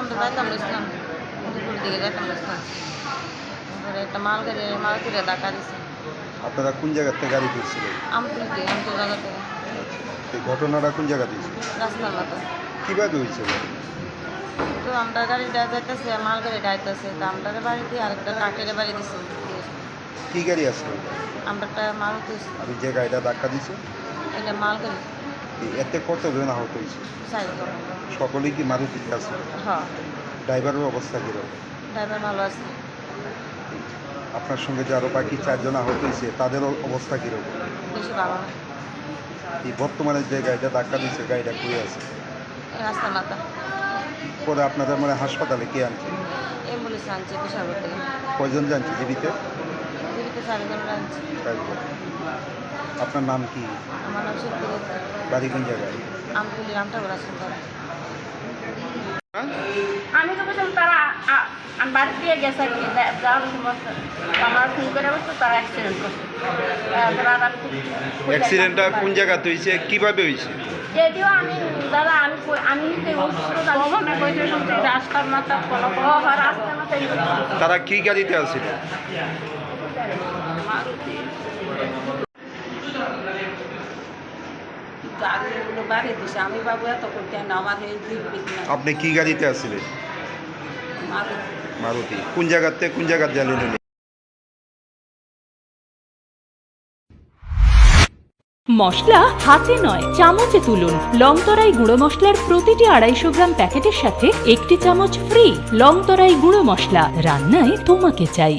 আমরা যাইতাম ইসলাম দুপুর দিকে যাইতাম ইসলাম তারপরে একটা মাল গাড়ি মাল কিনে ধাক্কা দিছে। আপনারা কোন জায়গার থেকে গাড়ি তুলছিলেন? আমতুলতে আমতুল জায়গা থেকে। এই ঘটনাটা কোন জায়গা দিয়েছিল রাস্তার মতো কীভাবে হয়েছিল তো আমরা গাড়িটা যাইতেছে মাল গাড়ি যাইতেছে তো আমরা বাড়ি দিয়ে আরেকটা কাকের বাড়ি দিছে। কী গাড়ি আসলো? আমরা একটা মারুতি আর যে গাড়িটা ধাক্কা দিছে? এটা মাল গাড়ি এতে কতজন আহত হয়েছে? সকলেই কি মারুতিতে আসলো হ্যাঁ। ড্রাইভারের অবস্থা কীরকম? ড্রাইভার ভালো আছে। আপনার সঙ্গে যে আরও বাকি চারজন আহত হয়েছে তাদের অবস্থা কীরকম? বেশি ভালো না। এই বর্তমানে যে গাড়িটা ধাক্কা দিচ্ছে গাড়িটা ঘুরে আছে? রাস্তার মাথা। পরে আপনাদের মানে হাসপাতালে কে আনছে? অ্যাম্বুলেন্স আনছে জানছে জীবিতে? জীবিত চারজন আনছে। চারজন। আপনার নাম কি? আমার নাম শিল্পী দত্ত বাড়ি কোন জায়গায়? আমি তো বলছিলাম তারা আ- আমি বাড়ি দিয়ে গেছে আর কি যা- যাওয়ার সময় আমার ফোন করে বলছে তারা অ্যাক্সিডেন্ট করছে। তারপর আর আমি তো- অ্যাক্সিডেন্টটা কোন জায়গাতে হয়েছে? কীভাবে হয়েছে? যদিও আমি দাদা আমি কই- আমি নিজে অসুস্থ তখন কইতে শুনছি রাস্তার মাথা কোনো রাস্তার মাথায় তারা কি গাড়িতে আসছিল? গাড়িগুলো বাড়ি দিছে। আমি বাবু এত করতে না আমার এই দিক দিক না আপনি কি গাড়িতে আসছিলেন? মারুতি। মারুতি কোন জায়গাতে কোন জায়গার জ্বালিয়ে মশলা হাতে নয় চামচে তুলুন। লংতরাই গুঁড়ো মশলার প্রতিটি আড়াইশো গ্রাম প্যাকেটের সাথে একটি চামচ ফ্রি লংতরাই গুঁড়ো মশলা। রান্নায় তোমাকে চাই।